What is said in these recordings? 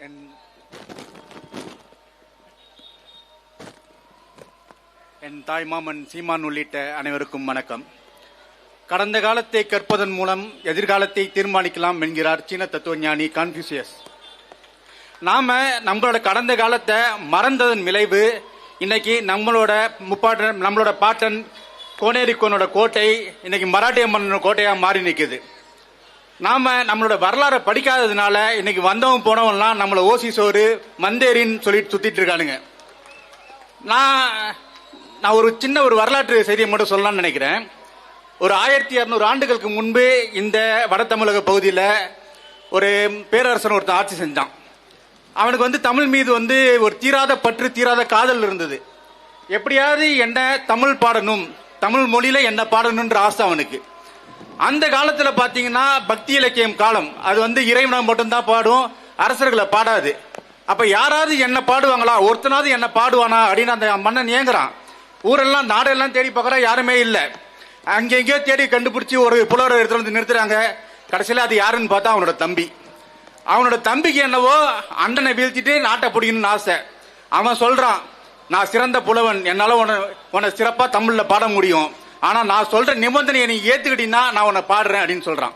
என் என் தாய்மாமன் சீமான் உள்ளிட்ட அனைவருக்கும் வணக்கம். கடந்த காலத்தை கற்பதன் மூலம் எதிர்காலத்தை தீர்மானிக்கலாம் என்கிறார் சீன தத்துவஞானி கான்ஃபியூசியஸ் நாம நம்மளோட கடந்த காலத்தை மறந்ததன் விளைவு இன்னைக்கு நம்மளோட முப்பாட்டன் நம்மளோட பாட்டன் கோனேரிக்கோனோட கோட்டை இன்னைக்கு மராட்டிய மன்னனோட கோட்டையா மாறி நிற்குது நாம நம்மளோட வரலாறை படிக்காததுனால இன்னைக்கு வந்தவன் போனவன்லாம் நம்மள ஓசி சோறு மந்தேரின்னு சொல்லிட்டு சுத்திட்டு இருக்கானுங்க. நான் நான் ஒரு சின்ன ஒரு வரலாற்று செய்தியை மட்டும் சொல்லலாம்னு நினைக்கிறேன். ஒரு ஆயிரத்தி இரநூறு ஆண்டுகளுக்கு முன்பு இந்த வட தமிழக பகுதியில் ஒரு பேரரசன் ஒருத்தன் ஆட்சி செஞ்சான். அவனுக்கு வந்து தமிழ் மீது வந்து ஒரு தீராத பற்று தீராத காதல் இருந்தது. எப்படியாவது என்ன தமிழ் பாடணும் தமிழ் மொழியில என்ன பாடணுன்ற ஆசை அவனுக்கு. அந்த காலத்துல பாத்தீங்கன்னா பக்தி இலக்கியம் காலம். அது வந்து இறைவனை மட்டும்தான் பாடும் அரசர்களை பாடாது. அப்ப யாராவது என்ன பாடுவாங்களா? ஒருத்தனாவது என்ன பாடுவானா அப்படின்னு அந்த மன்னன் ஏங்குறான். ஊரெல்லாம் நாடெல்லாம் தேடி பார்க்கறா யாருமே இல்லை. அங்கெங்கேயோ தேடி கண்டுபிடிச்சி ஒரு புலவரை எடுத்துட்டு வந்து நிறுத்துறாங்க. கடைசியில அது யாருன்னு பார்த்தா அவனோட தம்பி. அவனோட தம்பிக்கு என்னவோ அண்ணனை வீழ்த்திட்டு நாட்டை பிடிக்கணும்னு ஆசை. அவன் சொல்றான் நான் சிறந்த புலவன். என்னால உன்னை உன்னை சிறப்பா தமிழ்ல பாட முடியும். ஆனா நான் சொல்ற நிபந்தனையை நீ ஏத்துக்கிட்டீங்கன்னா நான் உன்னை பாடுறேன் அப்படின்னு சொல்றான்.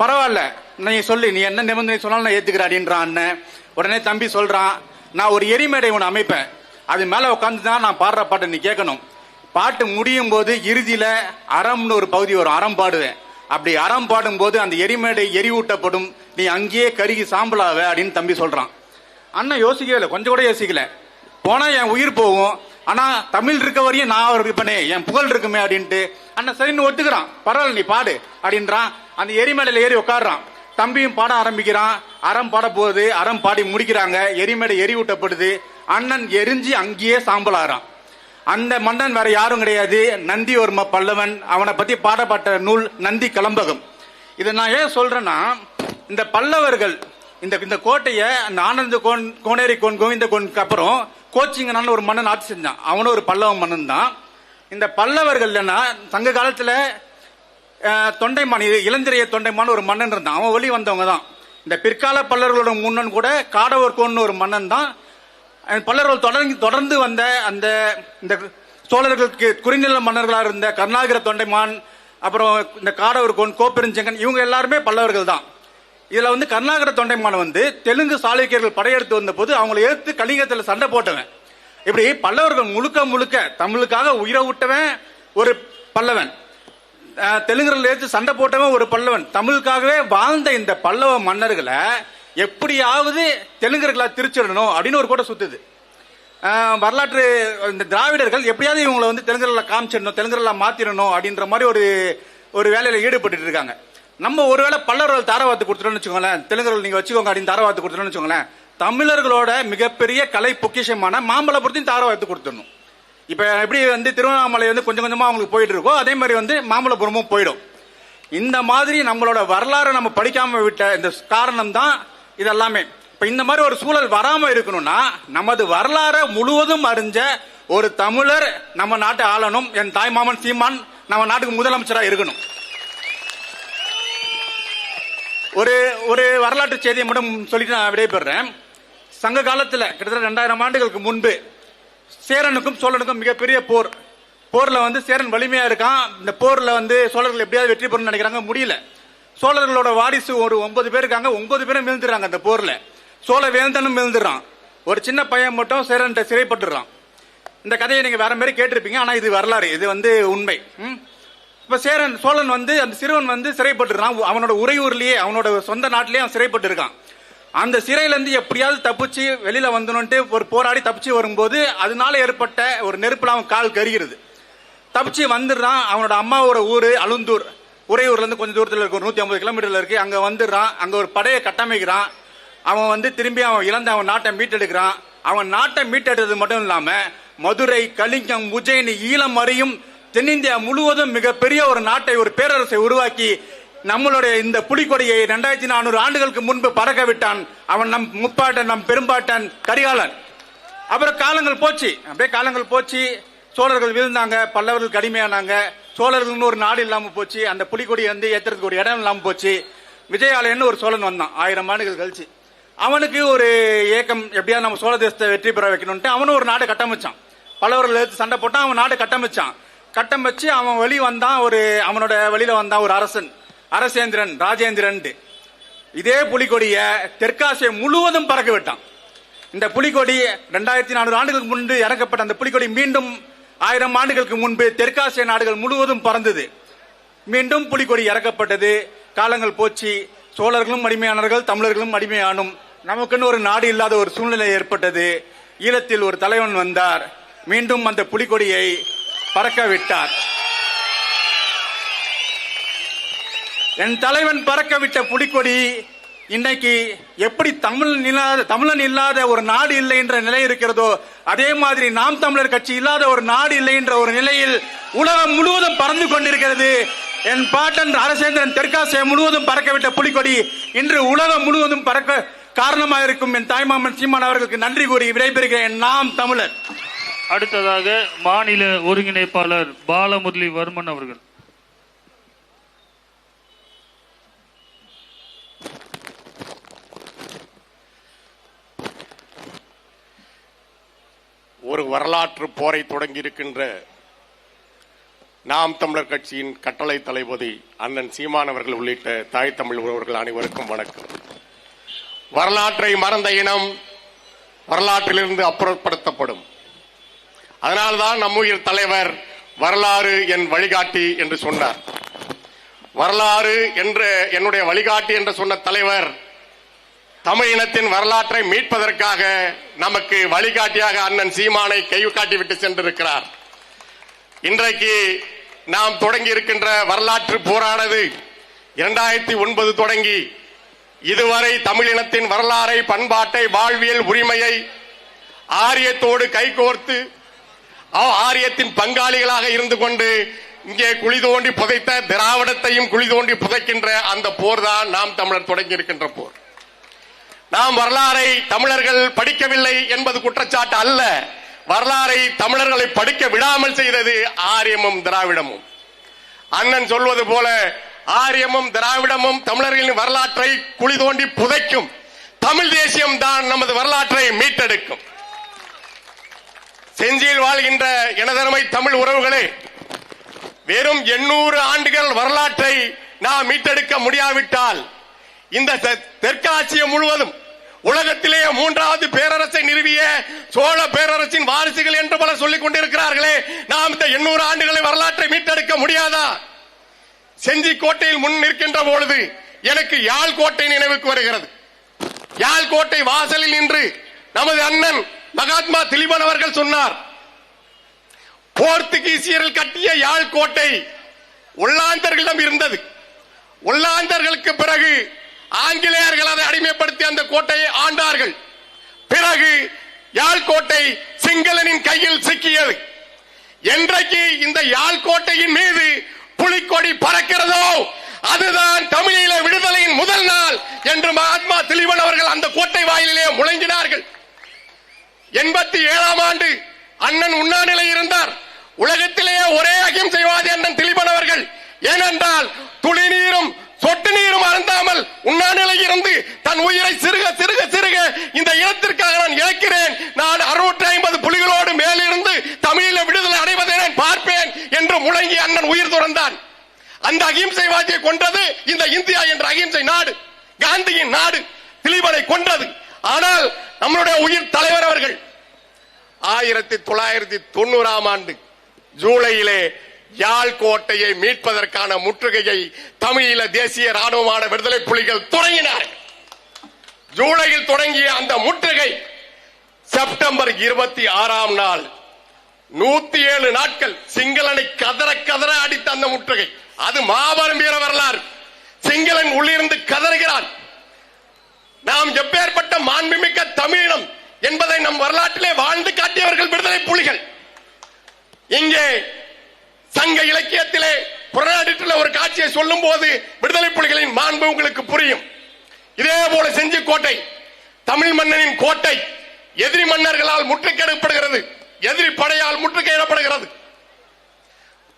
பரவாயில்ல நீ சொல்லு நீ என்ன நிபந்தனை சொன்னாலும் நான் ஏத்துக்கிறேன் அப்படின்றான் அண்ணன். உடனே தம்பி சொல்றான் நான் ஒரு எரிமேடை உன்னை அமைப்பேன். அது மேல உட்காந்து தான் நான் பாடுற பாட்டை நீ கேட்கணும். பாட்டு முடியும் போது இறுதியில அறம்னு ஒரு பகுதி வரும் அறம் பாடுவேன். அப்படி அறம் பாடும்போது அந்த எரிமேடை எரிவூட்டப்படும் நீ அங்கேயே கருகி சாம்பலாவ அப்படின்னு தம்பி சொல்றான். அண்ணன் யோசிக்கவே இல்லை கொஞ்சம் கூட யோசிக்கல. போனா என் உயிர் போகும். ஆனா தமிழ் இருக்க வரையும் நான் இருப்பேனே என் புகழ் இருக்குமே அப்படின்ட்டு அண்ணன் சரின்னு ஒத்துக்கிறான். பரவாயில்ல நீ பாடு அப்படின்றான். அந்த எரிமலையில ஏறி உட்காடுறான் தம்பியும் பாட ஆரம்பிக்கிறான். அறம் பாட போகுது அறம் பாடி முடிக்கிறாங்க. எரிமேடல் எரி ஊட்டப்படுது அண்ணன் எரிஞ்சு அங்கேயே சாம்பலாறான் அந்த மன்னன் வேற யாரும் கிடையாது. நந்திவர்ம பல்லவன். அவனை பத்தி பாடப்பட்ட நூல் நந்தி கலம்பகம். இதை நான் ஏன் சொல்றேன்னா இந்த பல்லவர்கள் இந்த இந்த கோட்டையை அந்த ஆனந்த கோன் கோனேரி கோன் கோவிந்த கோனுக்கு அப்புறம் கோச்சிங்கனான்னு ஒரு மன்னன் ஆட்சி செஞ்சான். அவனும் ஒரு பல்லவ மன்னன் தான் இந்த பல்லவர்கள் சங்க காலத்துல தொண்டைமான் இது இளந்திரைய தொண்டைமான் ஒரு மன்னன் இருந்தான். அவன் வழி வந்தவங்க தான் இந்த பிற்கால பல்லவர்களோட முன்னன் கூட காடவர் கோன்னு ஒரு மன்னன் தான் பல்லவர்கள் தொடர்ந்து தொடர்ந்து வந்த அந்த இந்த சோழர்களுக்கு குறுநில மன்னர்களாக இருந்த கருணாகர தொண்டைமான் அப்புறம் இந்த காடவர் கோன் கோப்பெருஞ்செங்கன் இவங்க எல்லாருமே பல்லவர்கள் தான் இதுல வந்து கர்நாடக தொண்டைமான் வந்து தெலுங்கு சாளுக்கியர்கள் படையெடுத்து வந்த போது அவங்களை எதிர்த்து கலிங்கத்தில் சண்டை போட்டவன். இப்படி பல்லவர்கள் முழுக்க முழுக்க தமிழுக்காக உயிரை விட்டவன் ஒரு பல்லவன். தெலுங்குல எடுத்து சண்டை போட்டவன் ஒரு பல்லவன். தமிழுக்காகவே வாழ்ந்த இந்த பல்லவ மன்னர்களை எப்படியாவது தெலுங்கர்களா திருச்சிடணும் அப்படின்னு ஒரு கூட்டம் சுத்துது. வரலாற்று இந்த திராவிடர்கள் எப்படியாவது இவங்களை வந்து தெலுங்குல காமிச்சிடணும் தெலுங்குல மாத்திரணும் அப்படின்ற மாதிரி ஒரு ஒரு வேலையில ஈடுபட்டு இருக்காங்க. நம்ம ஒருவேளை பல்லவர்கள் தாரவாத்து கொடுத்துட்டோம்னு வச்சுக்கோங்களேன் தெலுங்கர்கள் நீங்க வச்சுக்கோங்க அப்படின்னு தாரவாத்து கொடுத்துட்டோம்னு வச்சுக்கோங்களேன் தமிழர்களோட மிகப்பெரிய கலை பொக்கிஷமான மாம்பழபுரத்தையும் தாரவாத்து கொடுத்துடணும். இப்ப எப்படி வந்து திருவண்ணாமலை வந்து கொஞ்சம் கொஞ்சமா அவங்களுக்கு போயிட்டு இருக்கோ அதே மாதிரி வந்து மாமல்லபுரமும் போயிடும். இந்த மாதிரி நம்மளோட வரலாறை நம்ம படிக்காம விட்ட இந்த காரணம் தான் இதெல்லாமே. இப்ப இந்த மாதிரி ஒரு சூழல் வராம இருக்கணும்னா நமது வரலாறை முழுவதும் அறிஞ்ச ஒரு தமிழர் நம்ம நாட்டை ஆளணும். என் தாய் மாமன் சீமான் நம்ம நாட்டுக்கு முதலமைச்சரா இருக்கணும். ஒரு ஒரு வரலாற்று செய்தியை மட்டும் சொல்லிட்டு நான் விடைபெறேன் சங்க காலத்தில் கிட்டத்தட்ட ரெண்டாயிரம் ஆண்டுகளுக்கு முன்பு சேரனுக்கும் சோழனுக்கும் மிகப்பெரிய போர். போரில் வந்து சேரன் வலிமையாக இருக்கான். இந்த போரில் வந்து சோழர்கள் எப்படியாவது வெற்றி பெறணும்னு நினைக்கிறாங்க முடியல. சோழர்களோட வாரிசு ஒரு ஒன்பது பேர் இருக்காங்க. ஒன்பது பேரும் விழுந்துறாங்க அந்த போரில். சோழ வேந்தனும் விழுந்துறான் ஒரு சின்ன பையன் மட்டும் சேரன்ட்ட சிறைப்பட்டுறான் இந்த கதையை நீங்கள் வேற மாதிரி கேட்டிருப்பீங்க ஆனால் இது வரலாறு. இது வந்து உண்மை. ம்? இப்ப சேரன் சோழன் வந்து அந்த சிறுவன் வந்து சிறைப்பட்டுருக்கான். அவனோட உறையூர்லயே அவனோட சொந்த நாட்டிலேயே அவன் சிறைப்பட்டு இருக்கான் அந்த சிறையில இருந்து எப்படியாவது தப்பிச்சு வெளியில வந்தணுன்ட்டு ஒரு போராடி தப்பிச்சு வரும்போது அதனால ஏற்பட்ட ஒரு நெருப்புல அவன் கால் கருகிறது. தப்பிச்சு வந்துடுறான் அவனோட அம்மாவோட ஊரு அலுந்தூர். உறையூர்ல இருந்து கொஞ்சம் தூரத்தில் இருக்கு ஒரு நூத்தி ஐம்பது கிலோமீட்டர்ல இருக்கு. அங்க வந்துடுறான் அங்க ஒரு படையை கட்டமைக்கிறான். அவன் வந்து திரும்பி அவன் இழந்த அவன் நாட்டை மீட்டெடுக்கிறான். அவன் நாட்டை மீட்டெடுத்தது மட்டும் இல்லாம மதுரை கலிங்கம் உஜ்ஜயினி ஈழம் அறியும் தென்னிந்தியா முழுவதும் மிகப்பெரிய ஒரு நாட்டை ஒரு பேரரசை உருவாக்கி நம்மளுடைய இந்த புலிக்கொடியை ரெண்டாயிரத்தி நானூறு ஆண்டுகளுக்கு முன்பு பறக்க விட்டான். அவன் நம் முப்பாட்டன் நம் பெரும்பாட்டன் கரிகாலன். அப்புறம் காலங்கள் போச்சு. அப்படியே காலங்கள் போச்சு. சோழர்கள் விழுந்தாங்க. பல்லவர்கள் கடுமையானாங்க. சோழர்கள்னு ஒரு நாடு இல்லாம போச்சு. அந்த புலிக்கொடி வந்து ஏத்துறதுக்கு ஒரு இடம் இல்லாம போச்சு. விஜயாலயன்னு ஒரு சோழன் வந்தான். ஆயிரம் ஆண்டுகள் கழிச்சு. அவனுக்கு ஒரு ஏக்கம் எப்படியா நம்ம சோழ தேசத்தை வெற்றி பெற வைக்கணும்ட்டு அவனும் ஒரு நாடு கட்டமைச்சான். பல்லவர்கள் எடுத்து சண்டை போட்டான். அவன் நாடு கட்டமைச்சான். கட்டம் வச்சு அவன் வழி வந்தான் ஒரு அவனோட வழியில வந்தான் ஒரு அரசன். அரசேந்திரன் ராஜேந்திரன் இதே புலிகொடிய தெற்காசிய முழுவதும் பறக்க விட்டான். இந்த புலிகொடி ரெண்டாயிரத்தி நானூறு ஆண்டுகளுக்கு முன்பு இறக்கப்பட்ட அந்த புலிகொடி மீண்டும் ஆயிரம் ஆண்டுகளுக்கு முன்பு தெற்காசிய நாடுகள் முழுவதும் பறந்தது. மீண்டும் புலிகொடி இறக்கப்பட்டது. காலங்கள் போச்சு. சோழர்களும் அடிமையானவர்கள் தமிழர்களும் அடிமையானும். நமக்குன்னு ஒரு நாடு இல்லாத ஒரு சூழ்நிலை ஏற்பட்டது. ஈழத்தில் ஒரு தலைவன் வந்தார். மீண்டும் அந்த புலிகொடியை பறக்க விட்டார் என் தலைவன் பறக்க விட்ட புலிக்கொடி இன்னைக்கு எப்படி தமிழன் இல்லாத தமிழன் இல்லாத ஒரு நாடு இல்லை என்ற நிலை இருக்கிறதோ அதே மாதிரி நாம் தமிழர் கட்சி இல்லாத ஒரு நாடு இல்லை என்ற ஒரு நிலையில் உலகம் முழுவதும் பறந்து கொண்டிருக்கிறது. என் பாட்டன் அரசேந்திரன் தெற்காசியம் முழுவதும் பறக்க விட்ட புலிக்கொடி இன்று உலகம் முழுவதும் பறக்க காரணமாக இருக்கும் என் தாய்மாமன் சீமான் அவர்களுக்கு நன்றி கூறி விடைபெறுகிறேன். நாம் தமிழர். அடுத்ததாக மாநில ஒருங்கிணைப்பாளர் பாலமுரளி வர்மன் அவர்கள். ஒரு வரலாற்று போரை தொடங்கி இருக்கின்ற நாம் தமிழர் கட்சியின் கட்டளை தளபதி அண்ணன் சீமானவர்கள் உள்ளிட்ட தாய் தமிழ் உறவர்கள் அனைவருக்கும் வணக்கம். வரலாற்றை மறந்த இனம் வரலாற்றிலிருந்து அப்புறப்படுத்தப்படும். அதனால்தான் நம்முயிர் தலைவர் வரலாறு என் வழிகாட்டி என்று சொன்னார். வரலாறு என்ற என்னுடைய வழிகாட்டி என்று சொன்ன தலைவர் தமிழ் இனத்தின் வரலாற்றை மீட்பதற்காக நமக்கு வழிகாட்டியாக அண்ணன் சீமானை கை காட்டிவிட்டு சென்றிருக்கிறார். இன்றைக்கு நாம் தொடங்கி இருக்கின்ற வரலாற்று போரானது இரண்டாயிரத்தி ஒன்பது தொடங்கி இதுவரை தமிழ் இனத்தின் வரலாறை பண்பாட்டை வாழ்வியல் உரிமையை ஆரியத்தோடு கைகோர்த்து ஆரியத்தின் பங்காளிகளாக இருந்து கொண்டு இங்கே குழி தோண்டி புதைத்த திராவிடத்தையும் குழி தோண்டி புதைக்கின்ற அந்த போர் தான் நாம் தமிழர் தொடங்கி இருக்கின்ற போர். நாம் வரலாறை தமிழர்கள் படிக்கவில்லை என்பது குற்றச்சாட்டு அல்ல. வரலாறை தமிழர்களை படிக்க விடாமல் செய்தது ஆரியமும் திராவிடமும். அண்ணன் சொல்வது போல ஆரியமும் திராவிடமும் தமிழர்களின் வரலாற்றை குழி தோண்டி புதைக்கும். தமிழ் தேசியம் தான் நமது வரலாற்றை மீட்டெடுக்கும். செஞ்சியில் வாழ்கின்ற எனதருமை தமிழ் உறவுகளே வெறும் எண்ணூறு ஆண்டுகள் வரலாற்றை நாம் மீட்டெடுக்க முடியாவிட்டால் இந்த தெ- தெற்காசியம் முழுவதும் உலகத்திலேயே மூன்றாவது பேரரசை நிறுவிய சோழ பேரரசின் வாரிசுகள் என்று பலர் சொல்லிக் கொண்டிருக்கிறார்களே நாம் இந்த எண்ணூறு ஆண்டுகளை வரலாற்றை மீட்டெடுக்க முடியாதா? செஞ்சி கோட்டையில் முன் நிற்கின்ற பொழுது எனக்கு யாழ் கோட்டை நினைவுக்கு வருகிறது. யாழ் கோட்டை வாசலில் நின்று நமது அண்ணன் மகாத்மா திலீபன் அவர்கள் சொன்னார் போர்த்துகீசியர்கள் கட்டிய யாழ் கோட்டை ஒல்லாந்தர்களிடம் இருந்தது. ஒல்லாந்தர்களுக்கு பிறகு ஆங்கிலேயர்கள் அதை அடிமைப்படுத்தி அந்த கோட்டையை ஆண்டார்கள். பிறகு யாழ்கோட்டை சிங்களனின் கையில் சிக்கியது. என்றைக்கு இந்த யாழ் கோட்டையின் மீது புலிக்கொடி பறக்கிறதோ அதுதான் தமிழீழ விடுதலையின் முதல் நாள் என்று மகாத்மா திலீபன் அவர்கள் அந்த கோட்டை வாயிலே முழங்கினார்கள். எண்பத்தி ஏழாம் ஆண்டு அண்ணன் உண்ணாநிலை இருந்தார். உலகத்திலேயே ஒரே அகிம்சைவாதி அண்ணன் திலீபன் அவர்கள். ஏனென்றால் துளி நீரும் சொட்டு நீரும் அருந்தாமல் உண்ணாநிலை இருந்து தன் உயிரை சிறுக சிறுக சிறுக இந்த இனத்திற்காக நான் இழக்கிறேன். நான் அறுநூற்றி ஐம்பது புலிகளோடு மேலிருந்து தமிழில விடுதலை அடைவதை நான் பார்ப்பேன் என்று முழங்கி அண்ணன் உயிர் துறந்தான். அந்த அகிம்சைவாதியை கொன்றது இந்த இந்தியா என்ற அகிம்சை நாடு காந்தியின் நாடு திலீபனை கொன்றது. ஆனால் நம்மளுடைய உயிர் தலைவர் அவர்கள். ஆயிரத்தி தொள்ளாயிரத்தி தொண்ணூறாம் ஆண்டு ஜூலையிலே யாழ் கோட்டையை மீட்பதற்கான முற்றுகையை தமிழீழ தேசிய ராணுவமான விடுதலை புலிகள் தொடங்கினார் ஜூலையில் தொடங்கிய அந்த முற்றுகை செப்டம்பர் இருபத்தி ஆறாம் நாள் நூத்தி ஏழு நாட்கள் சிங்களனை கதற கதற அடித்த அந்த முற்றுகை. அது மாபெரும் வீர வரலாறு சிங்களன் உள்ளிருந்து கதறுகிறான். நாம் எப்பேற்பட்ட மாண்புமிக்க தமிழினம் என்பதை நம் வரலாற்றிலே வாழ்ந்து காட்டியவர்கள் விடுதலை புலிகள். இங்கே சங்க இலக்கியத்திலே புறநாட்டில் ஒரு காட்சியை சொல்லும் போது விடுதலை புலிகளின் மாண்பு உங்களுக்கு புரியும். இதே போல செஞ்சு கோட்டை தமிழ் மன்னனின் கோட்டை எதிரி மன்னர்களால் முற்றுகையிடப்படுகிறது. எதிரி படையால் முற்றுகையிடப்படுகிறது.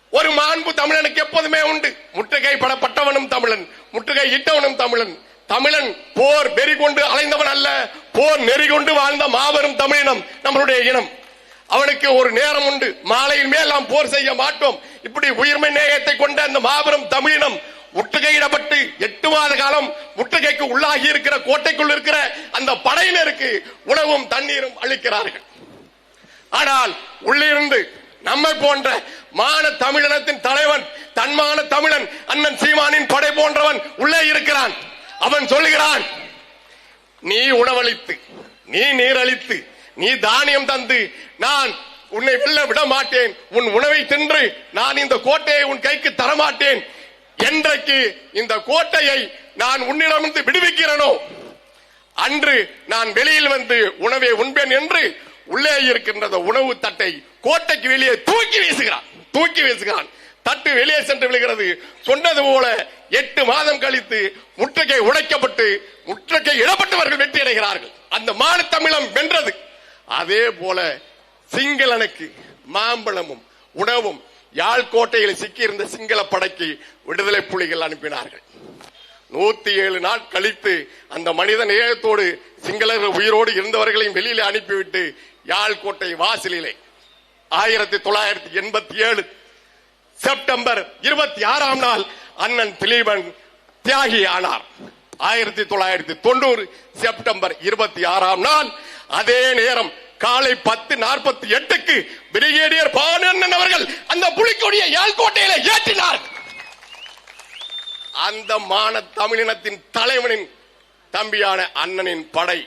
ஒரு மாண்பு தமிழனுக்கு எப்போதுமே உண்டு. முற்றுகை படப்பட்டவனும் தமிழன் முற்றுகை இட்டவனும் தமிழன். தமிழன் போர் வெறி கொண்டு அலைந்தவன் அல்ல. போர் நெறி கொண்டு வாழ்ந்த மாபெரும் தமிழினம் நம்மளுடைய இனம். அவனுக்கு ஒரு நேரம் உண்டு. மாலையின் மேல் நாம் போர் செய்ய மாட்டோம். இப்படி உயிர்மை நேயத்தை கொண்ட அந்த மாபெரும் தமிழினம் முற்றுகையிடப்பட்டு எட்டு மாத காலம் முற்றுகைக்கு உள்ளாகி இருக்கிற கோட்டைக்குள் இருக்கிற அந்த படையினருக்கு உணவும் தண்ணீரும் அளிக்கிறார்கள். ஆனால் உள்ளிருந்து நம்மை போன்ற மான தமிழினத்தின் தலைவன் தன்மான தமிழன் அண்ணன் சீமானின் படை போன்றவன் உள்ளே இருக்கிறான். அவன் சொல்லுகிறான் நீ உணவளித்து நீ நீரளித்து நீ தானியம் தந்து நான் உன்னை வெல்ல விட மாட்டேன் உன் உணவை தின்று நான் இந்த கோட்டையை உன் கைக்கு தரமாட்டேன். என்றைக்கு இந்த கோட்டையை நான் உன்னிடமிருந்து விடுவிக்கிறனோ அன்று நான் வெளியில் வந்து உணவை உண்பேன் என்று உள்ளே இருக்கின்ற உணவு தட்டை கோட்டைக்கு வெளியே தூக்கி வீசுகிறான் தூக்கி வீசுகிறான். தட்டு வெளியே சென்று விழுகிறது. சொன்னது போல எட்டு மாதம் கழித்து முற்றுகை உடைக்கப்பட்டு முற்றுகை இடப்பட்டவர்கள் வெற்றி அடைகிறார்கள். அந்த மாடு தமிழம் வென்றது. அதே போல சிங்களனுக்கு மாம்பழமும் உணவும் யாழ்கோட்டையில் சிக்கியிருந்த சிங்கள படைக்கு விடுதலை புலிகள் அனுப்பினார்கள். நூத்தி ஏழு நாள் கழித்து அந்த மனித நேயத்தோடு சிங்களர்கள் உயிரோடு இருந்தவர்களையும் வெளியிலே அனுப்பிவிட்டு யாழ்கோட்டை வாசலிலே ஆயிரத்தி தொள்ளாயிரத்தி எண்பத்தி ஏழு செப்டம்பர் இருபத்தி ஆறாம் நாள் அண்ணன் திலீபன் தியாகி ஆனார். ஆயிரத்தி தொள்ளாயிரத்தி தொண்ணூறு செப்டம்பர் இருபத்தி ஆறாம் நாள் அதே நேரம் காலை பத்து நாற்பத்தி எட்டுக்கு பிரிகேடியர் பானண்ணன் அவர்கள் அந்த புலிக்கொடியை யாழ்கோட்டையில ஏற்றினார். அந்த மான தமிழினத்தின் தலைவனின் தம்பியான அண்ணனின் படை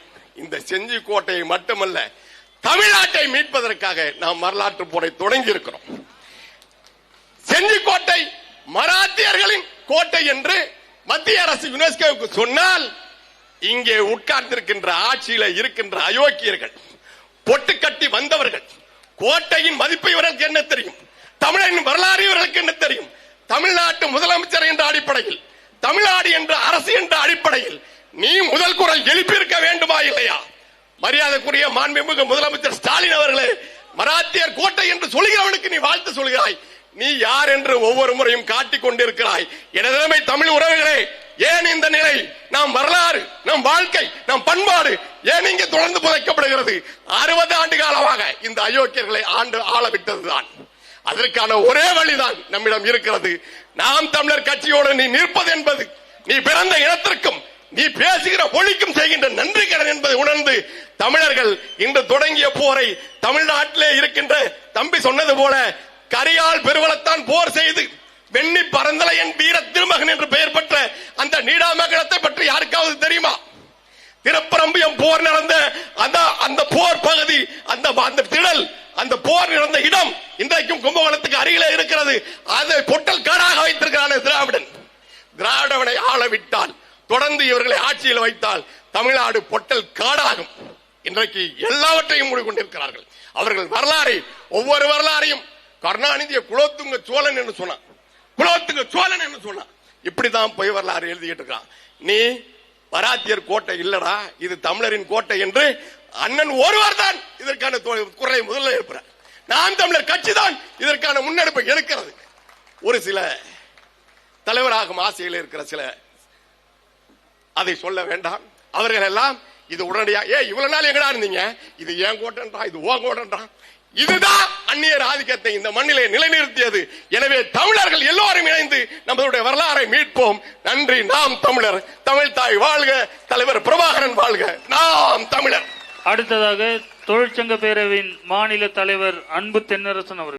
இந்த செஞ்சி கோட்டையை மட்டுமல்ல தமிழ்நாட்டை மீட்பதற்காக நாம் வரலாற்று போரை தொடங்கி இருக்கிறோம் செஞ்சிக்கோட்டை மராத்தியர்களின் கோட்டை என்று மத்திய அரசு யுனெஸ்கோவுக்கு சொன்னால் இங்கே உட்கார்ந்திருக்கின்ற ஆட்சியில இருக்கின்ற அயோக்கியர்கள் பொட்டு கட்டி வந்தவர்கள் கோட்டையின் மதிப்பு இவர்களுக்கு என்ன தெரியும்? தமிழனின் வரலாறு இவர்களுக்கு என்ன தெரியும்? தமிழ்நாட்டு முதலமைச்சர் என்ற அடிப்படையில் தமிழ்நாடு என்ற அரசு என்ற அடிப்படையில் நீ முதல் குரல் எழுப்பியிருக்க வேண்டுமா இல்லையா? மரியாதைக்குரிய மாண்புமிகு முதலமைச்சர் ஸ்டாலின் அவர்களே மராத்தியர் கோட்டை என்று சொல்கிறவனுக்கு நீ வாழ்த்து சொல்கிறாய். நீ யார் என்று ஒவ்வொரு முறையும் காட்டிக் கொண்டிருக்கிறாய். எனதமை தமிழ் உறவுகளே ஏன் இந்த நிலை? நாம் வரலாறு நம் வாழ்க்கை நம் பண்பாடு ஏன் இங்கே தொடர்ந்து புதைக்கப்படுகிறது? அறுபது ஆண்டு காலமாக இந்த அயோக்கியர்களை ஆண்டு ஆளவிட்டதுதான். அதற்கான ஒரே வழிதான் நம்மிடம் இருக்கிறது. நாம் தமிழர் கட்சியோடு நீ நிற்பது என்பது நீ பிறந்த இனத்திற்கும் நீ பேசுகிற மொழிக்கும் செய்கின்ற நன்றி கடன் என்பதை உணர்ந்து தமிழர்கள் இன்று தொடங்கிய போரை தமிழ்நாட்டிலே இருக்கின்ற தம்பி சொன்னது போல கரியால் பெருவளத்தான் போர் செய்து வெண்ணி பரந்தலையன் வீர திருமகன் என்று பெயர் பெற்ற அந்த நீடாமகனத்தை பற்றி யாருக்காவது தெரியுமா? திருப்பரம்பியம் போர் நடந்த அந்த அந்த போர் பகுதி அந்த அந்த திடல் அந்த போர் நடந்த இடம் இன்றைக்கும் கும்பகோணத்துக்கு அருகிலே இருக்கிறது. அதை பொட்டல் காடாக வைத்திருக்கிறான் திராவிடன். திராவிடவனை ஆள விட்டால் தொடர்ந்து இவர்களை ஆட்சியில் வைத்தால் தமிழ்நாடு பொட்டல் காடாகும் இன்றைக்கு எல்லாவற்றையும் மூடிக்கொண்டிருக்கிறார்கள். அவர்கள் வரலாறை ஒவ்வொரு வரலாறையும் கருணாநிதிய குலோத்துங்க சோழன் என்று சொன்னான். குலோத்துங்க சோழன் என்று சொன்னான். இப்படிதான் பொய் வரலாறு எழுதிட்டு இருக்கான். நீ பராத்தியர் கோட்டை இல்லடா இது தமிழரின் கோட்டை என்று அண்ணன் ஒருவர் தான் இதற்கான குரலை முதல்ல எழுப்புற நாம் தமிழர் கட்சி தான் இதற்கான முன்னெடுப்பை எடுக்கிறது. ஒரு சில தலைவராகும் ஆசையில் இருக்கிற சில அதை சொல்ல வேண்டாம். அவர்கள் எல்லாம் இது உடனடியா ஏ இவ்வளவு நாள் எங்கடா இருந்தீங்க? இது ஏன் கோட்டன்றா? இது ஓ கோட்டன்றா? இதுதான் அந்நியர் ஆதிக்கத்தை இந்த மண்ணிலே நிலைநிறுத்தியது. எனவே தமிழர்கள் எல்லோரும் இணைந்து நம்மளுடைய வரலாறை மீட்போம். நன்றி நாம் தமிழர். தமிழ் தாய் வாழ்க தலைவர் பிரபாகரன் வாழ்க. நாம் தமிழர். அடுத்ததாக தொழிற்சங்க பேரவையின் மாநில தலைவர் அன்பு தென்னரசன் அவர்கள்.